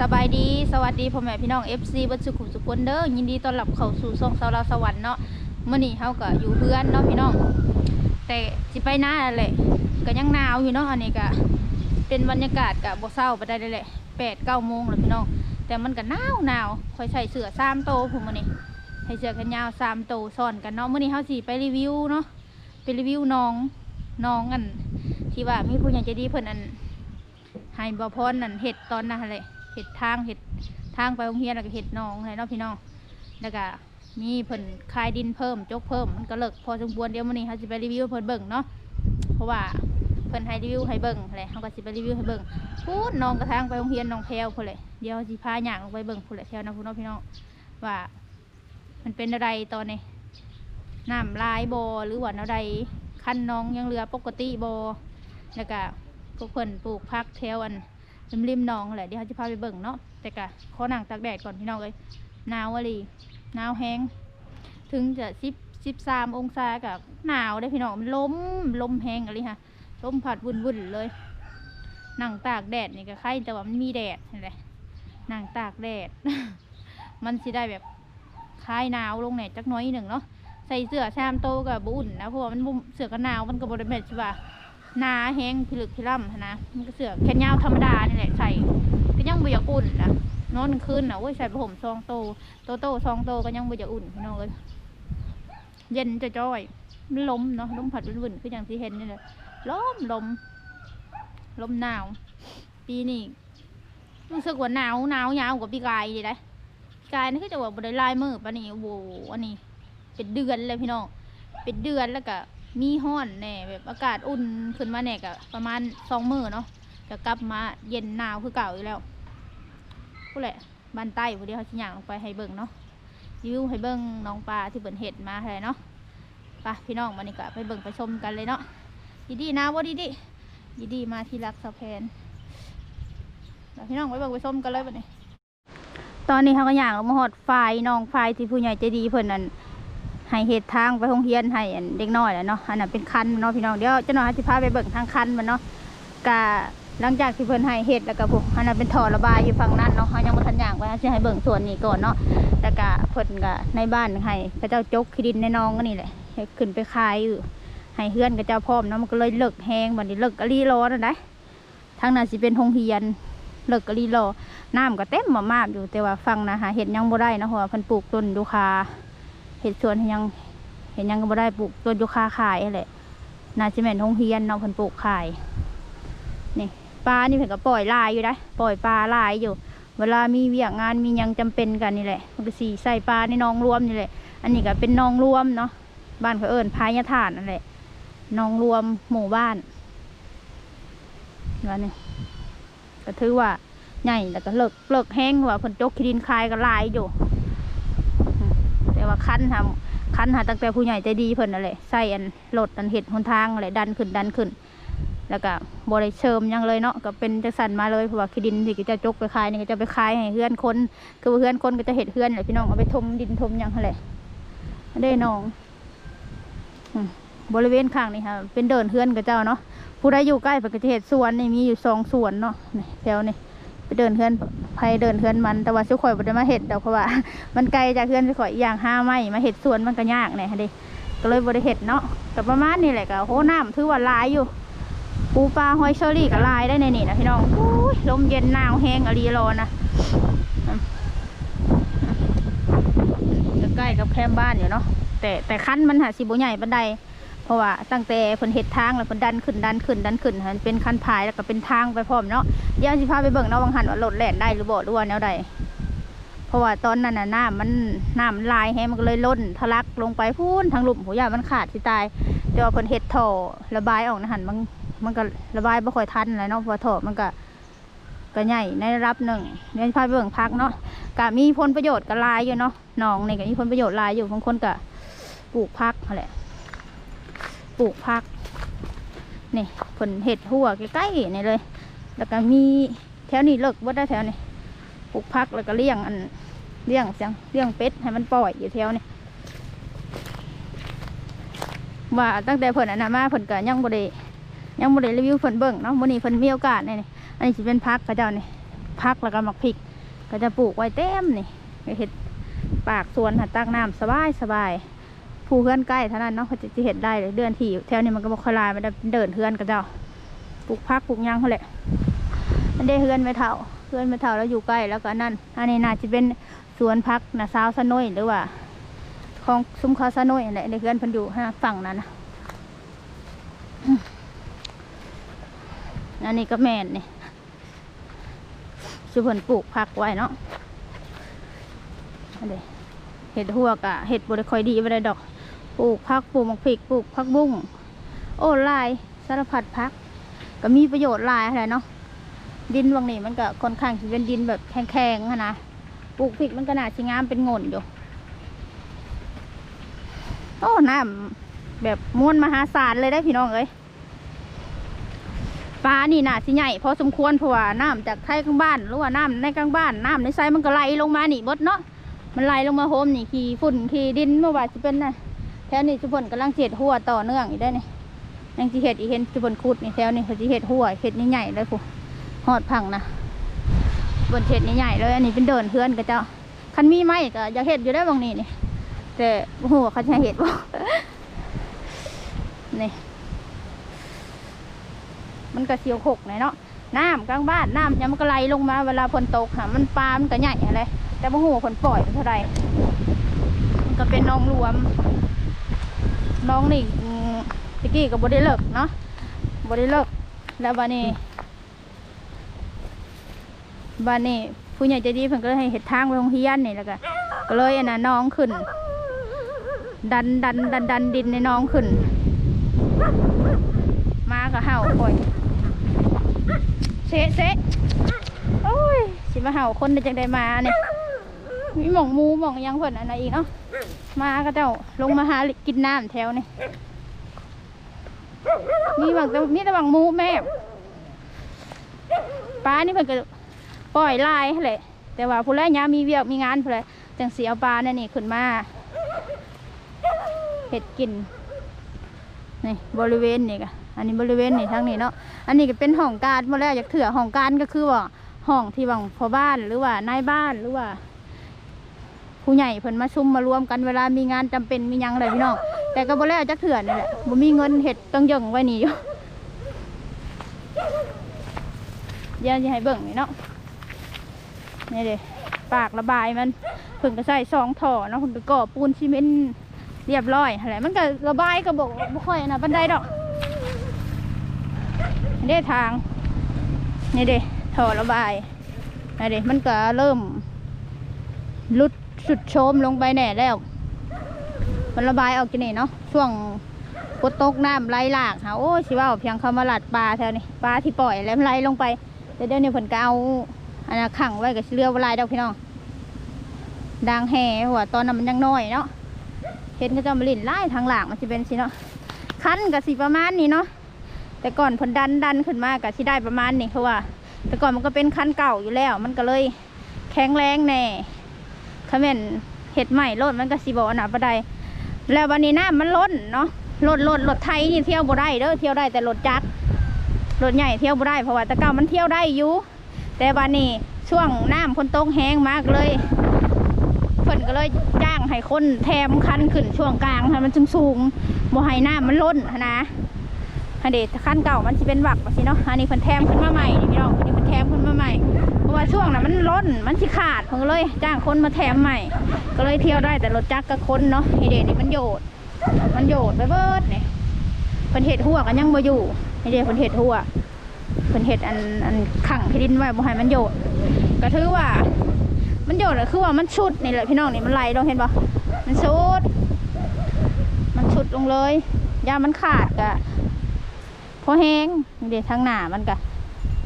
สบายดีสวัสดีพ่อแม่พี่น้อง FC บัดสุขุมสุขคนเด้อยินดีต้อนรับเข้าสู่ช่องสาวเราวสวรรค์เนาะเมื้อนี้เฮาก็อยู่เพื่อนเนาะพี่น้อง แต่สิไปหน้าแหละก็ยังหนาวอยู่เนาะอันนี้ก็เป็นบรรยากาศก็บ่เศร้าไปได้เลยแหละ8 9โมงแล้วพี่น้อง แต่มันก็หนาวหนาวคอยใส่เสื้อ3โตผมมื้อนี้ให้เสื้อแขนยาว3โตซ้อนกันเนาะเมื้อนี้เฮาสิไปรีวิวเนาะไปรีวิวน้องน้องอันที่ว่ามีผู้ใหญ่ใจดีเพิ่นอันให้บ่พรนั่นเห็ดตอนนั้นหั่นแหละเห็ดทางเห็ดทางไปโรงเรียนแล้วก็เห็ดหนองให้เนาะพี่น้องแล้วก็มีเพิ่นคายดินเพิ่มจกเพิ่มมันก็เลิกพอสมควรเดี๋ยวมื้อนี้เฮาสิไปรีวิวเพิ่นเบิ่งเนาะเพราะว่าเพิ่นให้รีวิวให้เบิ่งแหละเฮาก็สิไปรีวิวให้เบิ่งพูดน้องกระทางไปโรงเรียนน้องแพรวพุ่นแหละเดี๋ยวสิพาย่างลงไปเบิ่งพุ่นแหละแถวนั้นพุ่นเนาะพี่น้องว่า มันเป็นอะไรตอนนี้น้ำลายบ่หรือว่าแนวใดคันน้องยังเหลือปกติบ่แล้วก็พวกเพิ่นปลูกพักแถวอัน ริมริมๆหนองแหละเดี๋ยวเขาจะพาไปเบิ่งเนาะแต่กะขอหนังตากแดดก่อนพี่น้องเลยหนาวอะลีหนาวแห้งถึงจะสิบสิบสามองศากับหนาวได้พี่น้องมันลมลมแห้งอะไรฮะลมพัดวุ่นวุ่นเลยหนังตากแดดนี่ก็ไข่แต่ว่ามันมีแดดเห็นไหมหนังตากแดด มันสิได้แบบคลายหนาวลงแหน่จักน้อยหนึ่งเนาะใส่เสื้อแซมโตกับบุ่นนะเพราะว่ามันเสื้อกันหนาวมันก็บริเวณใช่ปะ หนาแห้งพิลึกพิล่ำนะมันก็เสือแขนยาวธรรมดานี่แหละใส่ก็ยังบ่อยากอุ่นนะนอนกลางคืนนะโอ้ยใส่ผมซองโตโตโตซองโตก็ยังบ่อยากอุ่นพี่น้องเลยเย็นจะจ้อยมันลมเนาะลมผัดวุ่นๆคืออย่างที่เห็นนี่แหละลมลมลมหนาว ปีนี้รู้สึกว่าหนาวหนาวยาวกว่าปีกายดีเลยปีกายนี่คือจะว่าบ่ไลายมือปะนี่โอ้โหอันนี้ เป็นเดือนเลยพี่น้องเป็นเดือนแล้วก็ มีห้อนแน่แบบอากาศอุ่นขึ้นมาแน่ก็ประมาณสองมือเนาะจะกลับมาเย็นหนาวคือเก่าอยู่แล้วพูแหละบ้านใต้พอดีเขาชิย่างลงไปให้เบิ่งเนาะรีวิวให้เบิ่งน้องปลาที่เปิ่นเห็ดมาให้เนาะไปพี่น้องมานี่ก็ไปเบิ่งไปชมกันเลยเนาะดีดีนะว่าดีดีดีดีมาที่รักสะแพนไปพี่น้องไปเบิ่งไปชมกันเลยบัดนี้ตอนนี้เขาก็ย่างลงมาหอดไฟน้องไฟที่ผู้ใหญ่ใจดีเพิ่นนั่น ให้เห็ดทางไปโรงเรียนให้อันเด็กน้อยแหละเนาะอันนั้นเป็นคันเนาะพี่น้องเดี๋ยวเจ้าหน้าที่พาไปเบิ่งทางคันมันเนาะกะหลังจากที่เพิ่นให้เห็ดแล้วก็พวกอันนั้นเป็นท่อระบายอยู่ฝั่งนั้นเนาะเขายังบ่ทันอย่างไปสิให้เบิ่งส่วนนี้ก่อนเนาะแล้วก็เพิ่นก็ในบ้านให้พระเจ้าจกขี้ดินในน้องก็นี่แหละให้ขึ้นไปขายอยู่ให้เฮือนกับเจ้าพร้อมเนาะมันก็เลยเลิกแห้งบัดนี้เลิกกะลีรอนั่นได้ทางนั้นสิเป็นโรงเรียนเลิกกะลีรอน้ำก็เต็มมามากอยู่แต่ว่าฟังนะหาเห็ดยังบ่ได้นะเพราะว่าเพิ่นปลูกต้นยูคา เห็ดสวนยัง เห็นยังก็บ่ได้ปลูกต้นยูคาขายนั่นแหละนาจิแม่นทงเฮียนเนาะเพิ่นปลูกขายนี่ปลานี่เพิ่นก็ปล่อยลายอยู่ได้ปล่อยปลาลายอยู่ เวลามีเวียกงานมียังจำเป็นกันนี่แหละมันก็สีใส่ปลาในนองรวมนี่แหละ อันนี้ก็เป็นนองรวมเนาะบ้านเขาเอิ้นพายาฐานนั่นแหละนองรวมหมู่บ้านว่านี่ก็ถือว่าใหญ่แล้วก็เลิกเลิกแห้งว่าเพิ่นจกขี้ดินคายก็ลายอยู่ แต่ว่าคันทำคันหาตั้งแต่ผู้ใหญ่ใจดีเพิ่นนั่นแหละใส่อันรถอันเห็ดหนทางอะไรดันขึ้นดันขึ้น แล้วก็บริเชิมยังเลยเนาะก็เป็นจังสันมาเลยเพราะว่าขี้ดินที่จะจกไปขายนี่ก็จะไปขายให้เฮือนคนคือเฮือนคนก็จะเห็ดเฮือนแหละพี่น้องเอาไปทมดินทมยังหั่นแหละได้น้องบริเวณข้างนี่ค่ะเป็นเดินเฮือนกับเจ้าเนาะผู้ใดอยู่ใกล้เพิ่นก็จะเห็ดสวนนี่มีอยู่สองสวนเนาะแถวนี่ ไปเดินเฮือนไผเดินเฮือนมันแต่ว่าสุข่อยบ่ได้มาเห็ดดอกเพราะว่า มันไกลจากเฮือนสุข่อยอีกอย่างห้าไม้มาเห็ดสวนมันก็ยากแหน่เด้ก็เลยบ่ได้เห็ดเนาะก็ประมาณนี้แหละก็โหน้ำถือว่าลายอยู่ปูปลาหอยเชอรี่ก็ลายได้ในนี่นะพี่น้องอุ้ยลมเย็นหนาวแห้งอรีรอนะจะใกล้กับแคมป์บ้านอยู่เนาะแต่แต่คันมันหาสิบใหญ่บันได เพราะว่าตั้งแต่เพิ่นเห็ดทางแล้วเพิ่นดันขึ้นดันขึ้นดันขึ้นมันเป็นคันพายแล้วก็เป็นทางไปพร้อมเนาะเดี๋ยวสิพาไปเบิ่งเนาะวังหันว่ารถแล่นได้หรือบ่หรือว่าแนวใดเพราะว่าตอนนั้นน่ะน้ำมันน้ำมันลายแฮงมันก็เลยล้นทะลักลงไปพูนทางหลุมหัวยามันขาดสิตายแต่ว่าเพิ่นเฮ็ดท่อระบายออกนะหันมันมันก็ระบายบ่ค่อยทันแหล้วเนาะเพราะว่าท่อมันก็ก็ใหญ่ในรับหนึ่งเดี๋ยวพาไปเบิ่งพักเนาะก็มีผลประโยชน์ก็ลายอยู่เนาะหนองนี่ก็มีผลประโยชน์ลายอยู่บางคนก็ปลูกพักนั่นแหละ ปลูกพักนี่ผลเห็ดหัวใกล้ๆนี่เลย แล้วก็มีแถวนี้เลิกบ่ได้แถวนี้ปลูกพักแล้วก็เลี้ยงอันเลี้ยงเสียงเลี้ยงเป็ดให้มันปล่อยอยู่แถวนี้ว่าตั้งแต่เพิ่นอันนั้นมาเพิ่นก็ยังบ่ได้ยังบ่ได้รีวิวเพิ่นเบิ่งเนาะมื้อนี้เพิ่นมีโอกาสนี่นี่อันนี้สิเป็นพักกระเจ้านี่พักแล้วก็หมักพริก ก็จะปลูกไว้เต็มนี่เห็ดปากสวนหัดตักน้ำสบายสบาย ผู้เฮือนใกล้เท่านั้นเนาะเขาจะจะเห็ดได้เลยเดือนที่แถวนี้มันก็บอกคลายมันเดินเฮือนกับเจ้าปลูกพักปลูกยางเขาแหละมันได้เฮือนไม่เท่าเฮือนไม่เท่าแล้วอยู่ใกล้แล้วก็นั่นอันนี้น่าจะเป็นสวนพักนะสาวสน้อยหรือว่าของซุ้มคาสน้อยอะไรในเฮือนพันอยู่ฮะฝั่งนั้นนะอันนี้ก็แมนนี่สุพรรณปลูกผักไว้เนาะอันเดเห็ดหัวกะเห็ดบริคอยดีไปได้ดอก ปลูกผักปลูกมะพริกปลูกผักบุ้งโอ้ลายสารพัดผัก ก็มีประโยชน์ลายอะไรเนาะดินวังนี้มันก็ค่อนข้างที่เป็นดินแบบแข็งๆนะปลูกพริกมันก็น่าชิงามเป็นงนอยู่โอ้น้ำแบบมวลมหาศาลเลยได้พี่น้องเอ้ยปลานี่น่าสิใหญ่พอสมควรเพราะว่าน้ำจากไทยข้างบ้านหรือว่าน้ำในกลางบ้านน้ำในไซมันก็ไหลลงมาหนีบดเนาะมันไหลลงมาโฮมนี่ขี่ฝุ่นขี่ดินเมื่อวานจะเป็นนะ แถวนี้จุพนกำลังเจ็ดหัวต่อเนื่องอีกได้นี่ยังจีเห็ดอีเห็นจุพนขุดนี่แถวนี้เขาจีเห็ดหัวเห็ดนี่ใหญ่เลยผู้หอดพังนะบนเห็ดนี่ใหญ่เลยอันนี้เป็นเดินเพื่อนกับเจ้าคันมีไหมก็อยากเห็ดอยู่ได้บางนี่นี่แต่หัวเขาจะเห็ดบ่นี่มันก็เสียวหกเนาะน้ำกลางบ้านน้ำยังมันก็ไหลลงมาเวลาฝนตกค่ะมันปลามันก็ใหญ่อะไรแต่บ่หูคนปล่อยเท่าไรมันก็เป็นนองรวม น้องนี่อืมตะกี้กับบได้เลิกเนาะบได้เลิกแล้วบานี้บานี้ผู้ใหญ่ใจดีเพิ่นก็เลยให้เห็ดทางไปโรงเรียนนี่แล้วก็ก็เลยอันนั้นน้องขึ้น ดันดันดันดันดินในน้องขึ้น มาก็เห่าคอยเซะเซะโอ้ยสิมาเห่าคนได้จังได้มาเนี่ย มีหม่องมูหม่องยังเพิ่นอันไหนอีกเนาะมาก็เจ้าลงมาหากินน้ำแถวนี่มีบางแต่มีแต่บางมูแม่ปลานี่เพิ่นก็ปล่อยลายแหละแต่ว่าผู้แรกยามมีเวียกมีงานผู้แรจังสีเอาปลาเนี่ยนี่ขึ้นมาเห็ดกินนี่บริเวณนี่ก็อันนี้บริเวณนี่ทางนี้เนาะอันนี้ก็เป็นห้องการหมาแล้วอยากเถื่อห้องการก็คือว่าห้องที่บางพอบ้านหรือว่านายบ้านหรือว่า ผู้ใหญ่เพิ่นมาชุ่มมารวมกันเวลามีงานจำเป็นมียังอะไรพี่น้องแต่ก็บ่แล้วจักเถื่อนนี่แหละบ่มีเงินเห็ดต้องย่งไว้นี่อยู่เดี๋ยวจะให้เบิ่งนี่เนาะนี่เด้ปากระบายมันเพิ่นก็ใส่ซองท่อเนาะเพิ่นก็ก่อปูนซีเมนต์เรียบร้อยอะไรมันก็ระบายก็บอกบ่ค่อยนะบันไดดอกนี่เด้ทางนี่เด้ท่อระบายนี่เด้มันก็เริ่มลุด สุดโชมลงไปแน่แล้ว มันระบายออกกินนี่เนาะช่วงฝนตกน้ำไหลหลากค่ะโอ้ยสิว่าเพียงเขามาหลัดปลาแถวนี้ปลาที่ปล่อยแล้วมันไหลลงไปเดี๋ยวเนี้ผลก็เอาอันนั้นขังไว้กับเรือวลายดอกพี่น้องดังแห่หัวตอนนั้นมันยังน้อยเนาะเห็นเขาจะมาลิ่นไล่ทางหลังมันจะเป็นสิเนาะคันกับสีประมาณนี้เนาะแต่ก่อนผลดันดันขึ้นมากับที่ได้ประมาณนี้เพราะว่า แต่ก่อนมันก็เป็นคันเก่าอยู่แล้ว มันก็เลยแข็งแรงแน่ คาเมนเห็ดใหม่รถมันก็สีบอหนาประไดแล้ววันนี้น้ามันล้นเนาะรถรถรถไทยนี่เที่ยวบ่ได้เด้อเที่ยวได้แต่รถจักรรถใหญ่เที่ยวบ่ได้เพราะว่าต่เก่ามันเที่ยวได้อยู่แต่วันนี้ช่วงน้ำคนตกแห้งมากเลยเพิ่นก็เลยจ้างให้คนแถมคันขึ้นช่วงกลางให้มันสูงสูงบ่ให้น้ำมันล้นนะอันเดขั้นเก่ามันจะเป็นหวักแบบนี้เนาะอันนี้เพิ่นแถมขึ้นมาใหม่พี่น้องอันนี้เพิ่นแถมขึ้นมาใหม่ ว่าช่วงน่ะมันล้นมันสิขาดเพิ่นก็เลยจ้างคนมาแถมใหม่ ก็เลยเที่ยวได้แต่รถจักรกับคนเนาะไอเดนี่มันโยด มันโยดไปเบิดเนี่ยเพิ่นเห็ดหัวกันยังบ่อยู่ไอเดเพิ่นเห็ดหัวเพิ่นเห็ดอันอันขังที่ดินไว้บ่ให้มันโยดก็ถือว่า มันโยดก็คือว่ามันชุดนี่แหละพี่น้องนี่มันไหลลงเห็นปะมันชุด มันชุดลงเลยยามันขาดกะพอแห้งนี่เด็ทางหน้ามันกะ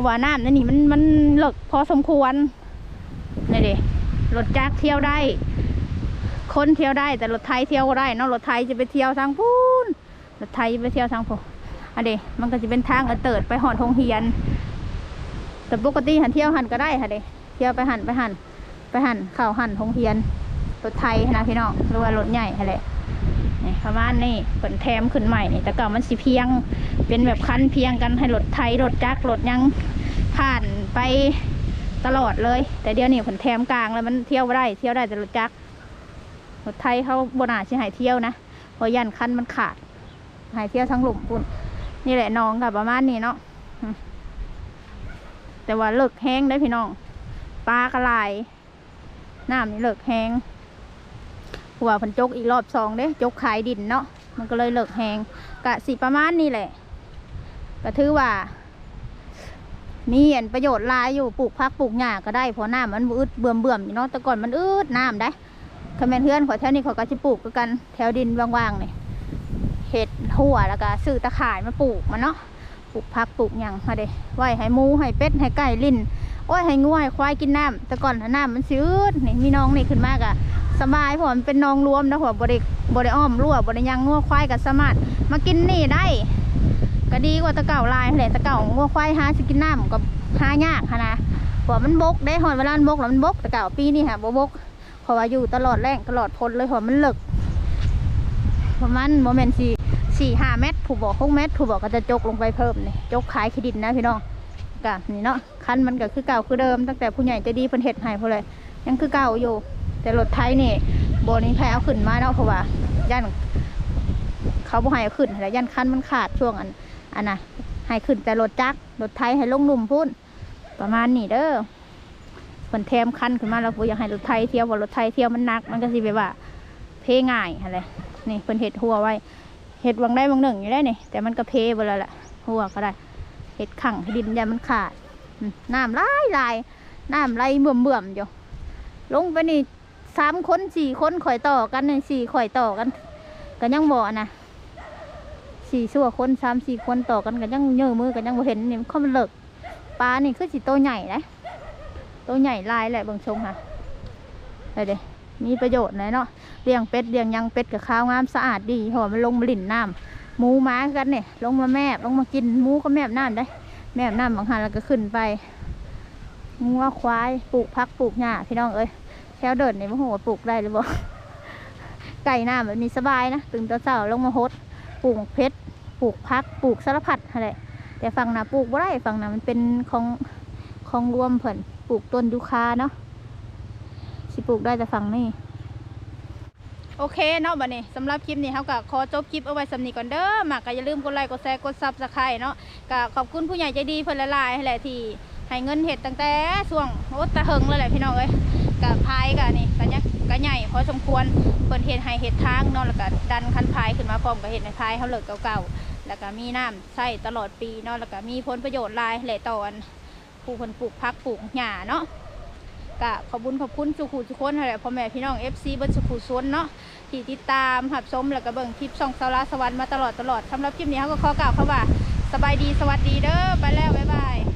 ว่าน้ำนั่นนี่มันมันเลิกพอสมควรนี่ด็รถจักรเที่ยวได้ คนเที่ยวได้แต่รถไทยเที่ยวได้นาะรถไทยจะไปเที่ยวทางพูนรถไทยจะไปเที่ยวทางพูนอันเด็มันก็จะเป็นทางกระเติดไปหอดทงเฮียน แต่ปกติหันเที่ยวหันก็ได้ค่ะเด็เที่ยวไปหันไปหันไปหันเข่าหันทงเฮียนรถไทยนะพี่น้องหรือว่ารถใหญ่อะไร ประมาณนี้ผลแถมขึ้นใหม่นี่แต่ก่ามันสิเพียงเป็นแบบคันเพียงกันให้รถไทยรถจักรรถยังผ่านไปตลอดเลย แต่เดี๋ยวนี้ผนแถมกลางแล้วมันเที่ยวได้ เที่ยวได้แต่รถจักรรถไทยเขาบนาชิหายเที่ยวนะเพราะยันคันมันขาดหายเที่ยวทั้งหลุมปุ่นนี่แหละน้องกับประมาณนี้เนาะแต่ว่าเลิกแห้งได้พี่น้องปลากระลายน้ำนี่เลิกแห้ง หัวเพันจกอีกรอบสองเด้จกขายดินเนาะมันก็เลยเลิกแห้งกะสิประมาณนี้แหละก็ถือว่า มีอันประโยชน์ลายอยู่ปลูกพักปลูกหญ้าก็ได้เพราะน้ำมันอึดเบื่อเบื่อมเนาะแต่ก่อนมันอึดน้ำได้คาแมนเพื่อนขอแถวนี้ขาก็จะปลูกกันแถวดินว่างๆนี่เห็ดหัวแล้วก็ซื้อตะข่ายมาปลูกมันเนาะปลูกพักปลูกหยังมาเด้ไว้ให้หมูให้เป็ดให้ไก่ลิ้น โอ้ยให้งัวให้ควายกินน้ำแต่ก่อนน่ะน้ำมันซื้อนี่มีน้องนี่ขึ้นมากอะสบายพอมันเป็นน้องรวมนะหัวบริบริอ้อมรั่วบริยังงัวควายกับสมารมากินนี่ได้ ก็ดีกว่าตะเก่าลายแหละตะเก่างัวควายหาสกินน้ำก็หายากหั้นะเพราะมันบกได้หอนเวลาบกแล้วมันบกตะเก่าปีนี้ค่ะบ่บกเพราะว่าอยู่ตลอดแรงตลอดพลเลยเพราะมันเลิกประมาณโมเมนต์สี่สี่ห้าเมตร ผู้บอกหกเมตร ผู้บอกก็จะจกลงไปเพิ่มนี่จกขายขี้ดินนะพี่น้อง กะนี่เนาะคันมันก็คือเก่าคือเดิม ตั้งแต่ผู้ใหญ่จะดีเพิ่นเฮ็ดให้พอเลยยังคือเก่าอยู่ แต่รถไทยนี่โบนี้แพ้เอาขึ้นมาเนาะเพราะว่าย่านเขาบ่ให้เอาขึ้นแล้วย่านคันมันขาดช่วงอันอันน่ะให้ขึ้นแต่รถจักรรถไทยให้ลงหนุ่มพุ่นประมาณนี้เด้อผนแถมคันขึ้นมาแล้วบ่อยากให้รถไทยเที่ยวว่ารถไทยเที่ยวมันหนัก มันก็สิแบบว่า เพง่ายอะไรนี่เพิ่นเห็ดหัวไว้เห็ดวังได้วังหนึ่งอยู่ได้นี่แต่มันก็เพเบแล้วแหละหัวก็ได้ ห็ดขังให้ดินยามันขาดน้ำไหลไหลายน้ำไหลเบื่อมเบื่อมอยู่ลงไปนี่สามคนสี่คนข่อยต่อกันนี่สี่ข่อยต่อกันก็ยังบ่อนะสี่ชั่วคนสามสี่คนต่อกันกันยังเยอะมือกันยังบ่เห็นนี่มันเข้ามันเลิกปลานี่คือสิโตวใหญ่นะโตวใหญ่ลายแหละเบางชงค่ะไปเด้มีประโยชน์เลยเนาะเลี้ยงเป็ดเลี้ยงยังเป็ดกับข้าวงามสะอาดดีเพราะว่ามันลงมาลิ่นน้ำ หมูม้ากันเนี่ยลงมาแมบลงมากินหมูก็แมบน้ำได้ แมบน้ำบางหันแล้วก็ขึ้นไปงัวควายปลูกพักปลูกหญ้าพี่น้องเอ้ยแถวเดินนี่โอ้โหปลูกได้หรือบ่ไก่น้ำแบบนี้สบายนะตื่นตอนเช้าลงมาฮดปลูกเพชรปลูกพักปลูกสารพัดอะไรแต่ฝั่งน่ะปลูกบ่ได้ฝั่งน่ะมันเป็นของของรวมเพิ่นปลูกต้นยูคาเนาะสิปลูกได้แต่ฝั่งนี้ โอเคเนาะบัดนี้สำหรับคลิปนี้เฮาก็ขอจบคลิปเอาไว้สำนีก่อนเด้อมากก็อย่าลืมกดไลค์กดแชร์กดซับสไครต์เนาะก็ขอบคุณผู้ใหญ่ใจดีเพิ่อนหลายๆแหละที่ให้เงินเฮ็ดตั้งแต่ช่วงโอ้ตะเฮิงเลยแหละพี่น้องเอ้ยก็พายก็นี่ก็ยักก็ใหญ่พอสมควรเพิ่นเฮ็ดให้เฮ็ดทางเนาะแล้วก็ดันคันพายขึ้นมาพร้อมกับเฮ็ดให้พายเขาเลิกเก่าๆแล้วก็มีน้ำใช้ตลอดปีเนาะแล้วก็มีผลประโยชน์ลายแหละตอนผู้คนปลูกพักปลูกหญ้าเนาะ ก็ขอบุญขอบคุณสุขุทุกคนอะไรพ่อแม่พี่น้องเอฟซีบิ้สุขุสวนเนาะที่ติดตามหับชมแล้วก็เบิ่งคลิปส่องสาราสวรรค์มาตลอดตลอดสำหรับคลิปนี้เขาก็ขอกล่าวคำว่าสบายดีสวัสดีเด้อไปแล้วบ๊ายบาย